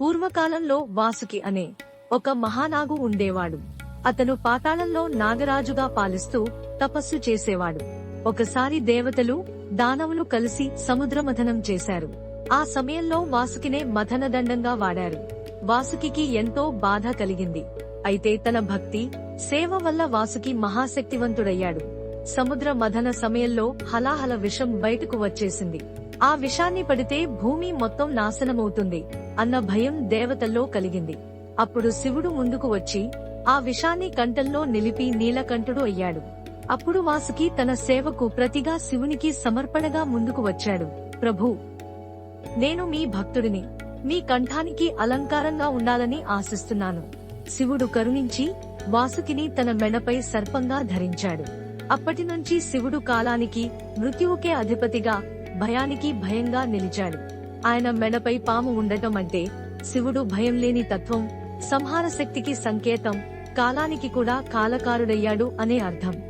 పూర్వకాలంలో వాసుకి అనే ఒక మహానాగు ఉండేవాడు. అతను పాతాళంలో నాగరాజుగా పాలిస్తూ తపస్సు చేసేవాడు. ఒకసారి దేవతలు దానవులు కలిసి సముద్రమథనం చేశారు. ఆ సమయంలో వాసుకినే మథనదండంగా వాడారు. వాసుకి ఎంతో బాధ కలిగింది. అయితే తన భక్తి సేవ వల్ల వాసుకి మహాశక్తివంతుడయ్యాడు. సముద్ర మథన సమయంలో హలాహల విషం బయటకు వచ్చేసింది. ఆ విషాన్ని పడితే భూమి మొత్తం నాశనమవుతుంది అన్న భయం దేవతల్లో కలిగింది. అప్పుడు శివుడు ముందుకు వచ్చి ఆ విషాన్ని కంఠంలో నిలిపి నీలకంఠుడు అయ్యాడు. అప్పుడు వాసుకి తన సేవకు ప్రతిగా శివునికి సమర్పణగా ముందుకు వచ్చాడు. ప్రభూ! నేను మీ భక్తుడిని. మీ కంఠానికి అలంకారంగా ఉండాలని ఆశిస్తున్నాను. శివుడు కరుణించి వాసుకిని తన మెడపై సర్పంగా ధరించాడు. అప్పటి నుంచి శివుడు కాలానికి మృత్యువుకే అధిపతిగా భయానికి భయంగా నిలిచాడు. ఆయన మెడపై పాము ఉండటం అంటే శివుడు భయం లేని తత్వం సంహార శక్తికి సంకేతం కాలానికి కూడా కాలకారుడయ్యాడు అనే అర్థం.